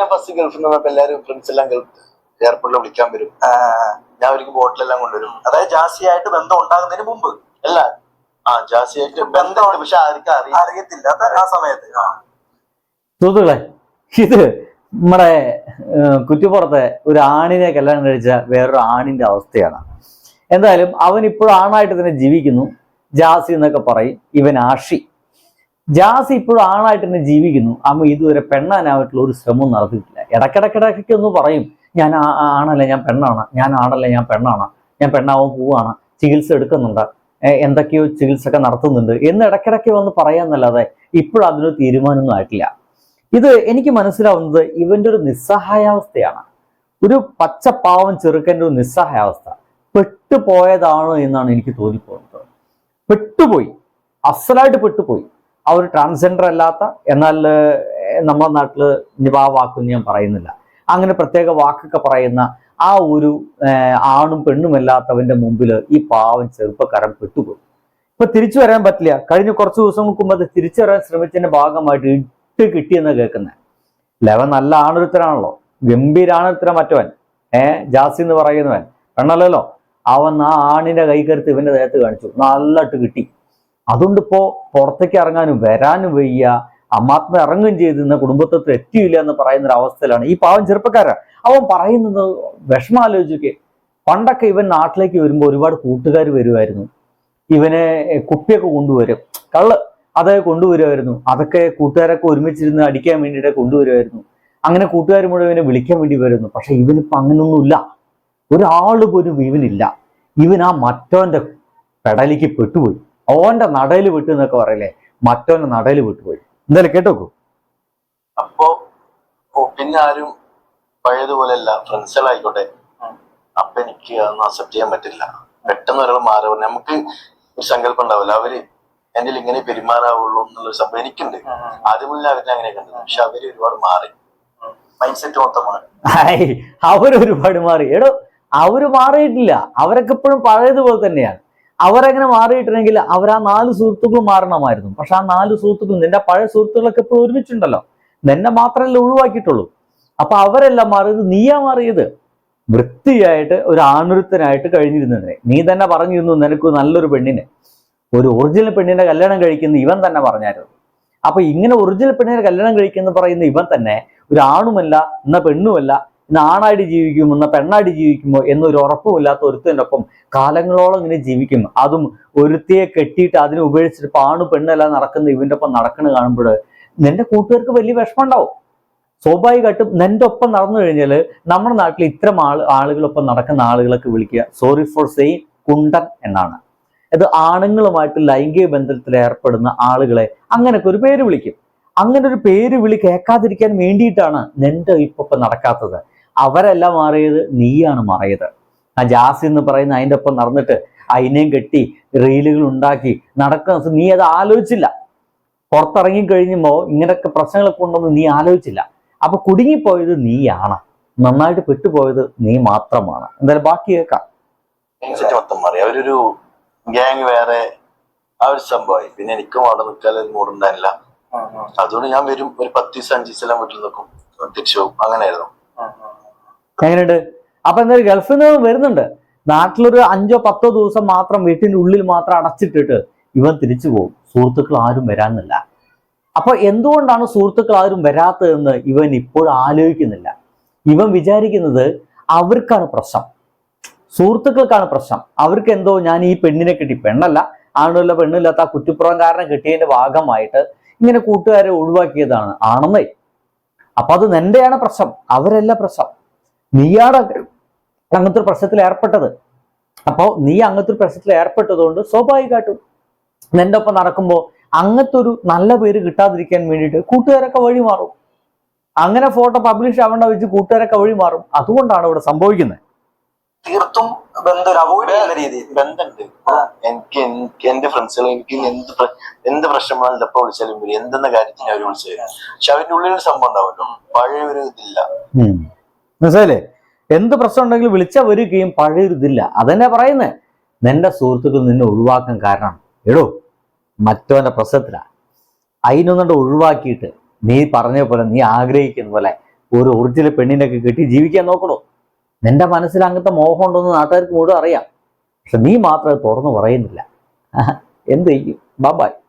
ഞാൻ ഫസ്റ്റ് ഗൾഫിൽ നിന്ന് എല്ലാവരും ഫ്രണ്ട്സ് എല്ലാം ഗൾഫ് എയർപോർട്ടിൽ വിളിക്കാൻ വരും. ഞാൻ അവർക്ക് ബോട്ടിലെല്ലാം കൊണ്ടുവരും. അതായത് ജാസിയായിട്ട് ബന്ധം ഉണ്ടാകുന്നതിന് മുമ്പ്. അല്ല ആ ജാസിയായിട്ട് ബന്ധമാണ് പക്ഷെ ആർക്കും അറിയാം അറിയത്തില്ല. ആ സമയത്ത്. സുഹൃത്തുക്കളെ ഇത് നമ്മുടെ കുറ്റിപ്പുറത്തെ ഒരു ആണിനെ കല്യാണം കഴിച്ച വേറൊരു ആണിന്റെ അവസ്ഥയാണ്. എന്തായാലും അവൻ ഇപ്പോഴും ആണായിട്ട് തന്നെ ജീവിക്കുന്നു. ജാസി എന്നൊക്കെ പറയും. ഇവൻ ആഷി. ജാസി ഇപ്പോഴും ആണായിട്ട് തന്നെ ജീവിക്കുന്നു. അമ്മ ഇതുവരെ പെണ്ണാനായിട്ടുള്ള ഒരു ശ്രമം നടത്തിയിട്ടില്ല. ഇടക്കിടക്കിടക്കൊക്കെ ഒന്ന് പറയും ഞാൻ ആണല്ല ഞാൻ പെണ്ണാണ്. ഞാൻ ആണല്ല ഞാൻ പെണ്ണാണ്. ഞാൻ പെണ്ണാവാൻ പോവാണ് ചികിത്സ എടുക്കുന്നുണ്ട്. എന്തൊക്കെയോ ചികിത്സ ഒക്കെ നടത്തുന്നുണ്ട്. എന്ന് ഇടക്കിടയ്ക്ക് വന്ന് പറയാന്നല്ലാതെ ഇപ്പോഴും അതിനൊരു തീരുമാനമൊന്നും ആയിട്ടില്ല. ഇത് എനിക്ക് മനസ്സിലാവുന്നത് ഇവന്റെ ഒരു നിസ്സഹായാവസ്ഥയാണ്. ഒരു പച്ചപ്പാവം ചെറുക്കന്റെ ഒരു നിസ്സഹായാവസ്ഥ. പെട്ടുപോയതാണ് എന്നാണ് എനിക്ക് തോന്നിപ്പോകുന്നത്. പെട്ടുപോയി. അസലായിട്ട് പെട്ടുപോയി. ആ ഒരു ട്രാൻസ്ജെൻഡർ അല്ലാത്ത എന്നാൽ നമ്മുടെ നാട്ടിൽ നിവാ വാക്കും ഞാൻ പറയുന്നില്ല. അങ്ങനെ പ്രത്യേക വാക്കൊക്കെ പറയുന്ന ആ ഒരു ആണും പെണ്ണുമല്ലാത്തവന്റെ മുമ്പിൽ ഈ പാവം ചെറുപ്പക്കാരൻ പെട്ടുപോയി. ഇപ്പൊ തിരിച്ചു വരാൻ പറ്റില്ല. കഴിഞ്ഞ കുറച്ച് ദിവസം മുമ്പ് അത് തിരിച്ചു വരാൻ ശ്രമിച്ചതിന്റെ ഭാഗമായിട്ട് ഇട്ട് കിട്ടിയെന്ന് കേൾക്കുന്നത് ലെവൻ നല്ല ആണൊരുത്തരാണല്ലോ ഗംഭീരാണൊരുത്തര മറ്റവൻ. ഏ ജാസി എന്ന് പറയുന്നവൻ. പെണ്ണല്ലോ അവൻ ആ ആണിന്റെ കൈകരുത്ത് ഇവന്റെ ദേഹത്ത് കാണിച്ചു. നല്ലിട്ട് കിട്ടി. അതുകൊണ്ട് ഇപ്പോ പുറത്തേക്ക് ഇറങ്ങാനും വരാനും വയ്യ. അമ്മാത്മ ഇറങ്ങുകയും ചെയ്തിരുന്ന കുടുംബത്തിൽ എത്തിയില്ല എന്ന് പറയുന്ന ഒരു അവസ്ഥയിലാണ്. ഈ പാവം ചെറുപ്പക്കാരൻ അവൻ പറയുന്നത് വിഷമം ആലോചിക്കെ പണ്ടൊക്കെ ഇവൻ നാട്ടിലേക്ക് വരുമ്പോൾ ഒരുപാട് കൂട്ടുകാർ വരുമായിരുന്നു. ഇവനെ കുപ്പിയൊക്കെ കൊണ്ടുവരും. കള്ള് അതൊക്കെ കൊണ്ടുവരുമായിരുന്നു. അതൊക്കെ കൂട്ടുകാരൊക്കെ ഒരുമിച്ചിരുന്ന് അടിക്കാൻ വേണ്ടിയിട്ട് കൊണ്ടുവരുമായിരുന്നു. അങ്ങനെ കൂട്ടുകാർ ഇവനെ വിളിക്കാൻ വേണ്ടി വരുന്നു പക്ഷെ ഇവനിപ്പോൾ അങ്ങനൊന്നുമില്ല. ഒരാൾ പോലും ഇവനില്ല ഇവൻ ആ മറ്റവന്റെ പെടലിക്ക് പെട്ടുപോയി. ഓന്റെ നടയിൽ വിട്ടു എന്നൊക്കെ പറയല്ലേ? മറ്റവന്റെ നടയിൽ വിട്ടുപോയി എന്തായാലും കേട്ടോക്കൂ. അപ്പോ പിന്നെ ആരും പഴയതുപോലെ അല്ല ഫ്രണ്ട്സുകളായിക്കോട്ടെ അപ്പൊ എനിക്ക് അതൊന്നും അക്സെപ്റ്റ് ചെയ്യാൻ പറ്റില്ല. പെട്ടെന്ന് ഒരാൾ മാറുക നമുക്ക് ഒരു സങ്കല്പം ഉണ്ടാവില്ല. അവർ എന്റെ ഇങ്ങനെ പെരുമാറാവുള്ളൂ എന്നുള്ള സംഭവം എനിക്കുണ്ട്. ആദ്യം മുതലേ അവരെ അങ്ങനെ കണ്ടത് പക്ഷെ അവർ ഒരുപാട് മാറി. മൈൻഡ് സെറ്റ് മൊത്തമാണ്. ഹായ് അവരൊരുപാട് മാറി. എടോ അവർ മാറിയിട്ടില്ല. അവരൊക്കെ ഇപ്പോഴും പഴയതുപോലെ തന്നെയാണ്. അവരെങ്ങനെ മാറിയിട്ടുണ്ടെങ്കിൽ അവർ ആ നാല് സുഹൃത്തുക്കൾ മാറണമായിരുന്നു. പക്ഷെ ആ നാല് സുഹൃത്തുക്കൾ നിന്റെ പഴയ സുഹൃത്തുക്കളൊക്കെ ഇപ്പോൾ ഒരുമിച്ചുണ്ടല്ലോ. നിന്നെ മാത്രമല്ല ഒഴിവാക്കിയിട്ടുള്ളൂ. അപ്പൊ അവരെല്ലാം മാറിയത് നീയാ മാറിയത്. വൃത്തിയായിട്ട് ഒരു ആണുരുത്തനായിട്ട് കഴിഞ്ഞിരുന്നതിനെ. നീ തന്നെ പറഞ്ഞിരുന്നു നിനക്ക് നല്ലൊരു പെണ്ണിനെ. ഒരു ഒറിജിനൽ പെണ്ണിന്റെ കല്യാണം കഴിക്കുന്ന ഇവൻ തന്നെ പറഞ്ഞായിരുന്നു. അപ്പൊ ഇങ്ങനെ ഒറിജിനൽ പെണ്ണിനെ കല്യാണം കഴിക്കുന്ന പറയുന്ന ഇവൻ തന്നെ ഒരു ആണുമല്ല എന്ന പെണ്ണുമല്ല ഇന്ന് ആണായിട്ട് ജീവിക്കും എന്ന പെണ്ണായിട്ട് ജീവിക്കുമോ എന്നൊരു ഉറപ്പുമില്ലാത്ത ഒരുത്തിന്റെ ഒപ്പം കാലങ്ങളോളം ഇങ്ങനെ ജീവിക്കും അതും ഒരുത്തിയെ കെട്ടിയിട്ട് അതിനെ ഉപേക്ഷിച്ചിട്ട് പാണു പെണ്ണെല്ലാം പെണ്ണല്ല നടക്കുന്ന ഇവന്റെ ഒപ്പം നടക്കണ കാണുമ്പോൾ നിന്റെ കൂട്ടുകാർക്ക് വലിയ വിഷമം ഉണ്ടാവും സ്വാഭാവികമായിട്ടും നിന്റെ ഒപ്പം നടന്നു കഴിഞ്ഞാൽ നമ്മുടെ നാട്ടിൽ ഇത്തരം ആൾ ആളുകളൊപ്പം നടക്കുന്ന ആളുകളൊക്കെ വിളിക്കുക സോറി ഫോർ സെയിം കുണ്ടൻ എന്നാണ്. അത് ആണുങ്ങളുമായിട്ട് ലൈംഗിക ബന്ധത്തിൽ ഏർപ്പെടുന്ന ആളുകളെ അങ്ങനെയൊക്കെ ഒരു പേര് വിളിക്കും. അങ്ങനെ ഒരു പേര് വിളി കേൾക്കാതിരിക്കാൻ വേണ്ടിയിട്ടാണ് നിന്റെ ഇപ്പൊ നടക്കാത്തത്. അവരെല്ലാം മാറിയത് നീയാണ് മാറിയത്. ആ ജാസി എന്ന് പറയുന്ന അതിന്റെ ഒപ്പം നടന്നിട്ട് അതിനെയും കെട്ടി റീലുകൾ ഉണ്ടാക്കി നടക്കുന്ന ദിവസം നീ അത് ആലോചിച്ചില്ല. പുറത്തിറങ്ങി കഴിഞ്ഞുമ്പോ ഇങ്ങനെയൊക്കെ പ്രശ്നങ്ങളൊക്കെ ഉണ്ടെന്ന് നീ ആലോചിച്ചില്ല. അപ്പൊ കുടുങ്ങിപ്പോയത് നീയാണ്. നന്നായിട്ട് പെട്ടുപോയത് നീ മാത്രമാണ്. എന്തായാലും ബാക്കി കേൾക്കാം. മൈൻഡ് മൊത്തം മാറി അവരൊരു ഗ്യാങ് വേറെ ആ ഒരു സംഭവമായി. പിന്നെ എനിക്കും അവിടെ നിൽക്കാൻ മൂടുണ്ടായില്ല അതുകൊണ്ട് ഞാൻ വരും. ഒരു പത്ത് ദിവസം അഞ്ച് ദിവസം എല്ലാം വീട്ടിൽ നിൽക്കും. തിരിച്ചു പോകും. അങ്ങനെയായിരുന്നു. എങ്ങനെയുണ്ട്? അപ്പൊ എന്തായാലും ഗൾഫിൽ നിന്ന് വരുന്നുണ്ട്. നാട്ടിലൊരു അഞ്ചോ പത്തോ ദിവസം മാത്രം വീട്ടിന്റെ ഉള്ളിൽ മാത്രം അടച്ചിട്ടിട്ട് ഇവൻ തിരിച്ചു പോകും. സുഹൃത്തുക്കൾ ആരും വരാനില്ല അപ്പൊ എന്തുകൊണ്ടാണ് സുഹൃത്തുക്കൾ ആരും വരാത്തതെന്ന് ഇവൻ ഇപ്പോഴും ആലോചിക്കുന്നില്ല? ഇവൻ വിചാരിക്കുന്നത് അവർക്കാണ് പ്രശ്നം. സുഹൃത്തുക്കൾക്കാണ് പ്രശ്നം. അവർക്ക് എന്തോ ഞാൻ ഈ പെണ്ണിനെ കിട്ടി. പെണ്ണല്ല. ആണല്ല പെണ്ണില്ലാത്ത ആ കുറ്റിപ്പുറംകാരനെ കിട്ടിയതിന്റെ ഭാഗമായിട്ട് ഇങ്ങനെ കൂട്ടുകാരെ ഒഴിവാക്കിയതാണ് ആണെന്നേ. അപ്പൊ അത് നിന്റെയാണ് പ്രശ്നം. അവരല്ല പ്രശ്നം. നീയാണ് അങ്ങനത്തെ ഒരു പ്രശ്നത്തിൽ ഏർപ്പെട്ടത്. അപ്പോ നീ അങ്ങനത്തെ ഒരു പ്രശ്നത്തിൽ ഏർപ്പെട്ടതുകൊണ്ട് സ്വാഭാവികമായിട്ടും നിന്റെ ഒപ്പം നടക്കുമ്പോൾ അങ്ങനത്തെ ഒരു നല്ല പേര് കിട്ടാതിരിക്കാൻ വേണ്ടിയിട്ട് കൂട്ടുകാരൊക്കെ വഴി മാറും. അങ്ങനെ ഫോട്ടോ പബ്ലിഷ് ആവേണ്ട വെച്ച് കൂട്ടുകാരൊക്കെ വഴി മാറും. അതുകൊണ്ടാണ് ഇവിടെ സംഭവിക്കുന്നത് തീർത്തും ബന്ധം അവോയ്ഡ് ചെയ്യുന്ന രീതി ബന്ധമുണ്ട് എനിക്ക് എനിക്ക് എന്റെ ഫ്രണ്ട്സുകൾ എനിക്ക് എന്ത് എന്ത് പ്രശ്നം വന്നാലും എപ്പോ വിളിച്ചാലും എന്തെന്ന കാര്യത്തിന് അവർ വിളിച്ചു പക്ഷെ അവരുടെ ഉള്ളിൽ ഒരു സംഭവം ഉണ്ടാവുമല്ലോ പഴയ ഒരു ഇതില്ല. ഉം. എന്ത് പ്രശ്നം ഉണ്ടെങ്കിലും വിളിച്ചാൽ വരികയും പഴയരുതില്ല അതന്നെ പറയുന്നത് നിന്റെ സുഹൃത്തുക്കൾ നിന്നെ ഒഴിവാക്കാൻ കാരണം. എടോ മറ്റവന്റെ പ്രശ്നത്തിലാ. അതിനൊന്നുകൊണ്ട് ഒഴിവാക്കിയിട്ട് നീ പറഞ്ഞ പോലെ നീ ആഗ്രഹിക്കുന്ന പോലെ ഒരു ഒറിജിനൽ പെണ്ണിനൊക്കെ കെട്ടി ജീവിക്കാൻ നോക്കണോ? നിന്റെ മനസ്സിൽ അങ്ങനത്തെ മോഹം ഉണ്ടോന്ന് നാട്ടുകാർക്ക് മുഴുവൻ അറിയാം. പക്ഷെ നീ മാത്രം തുറന്നു പറയുന്നില്ല. എന്ത് ചെയ്യും? ബാബായ്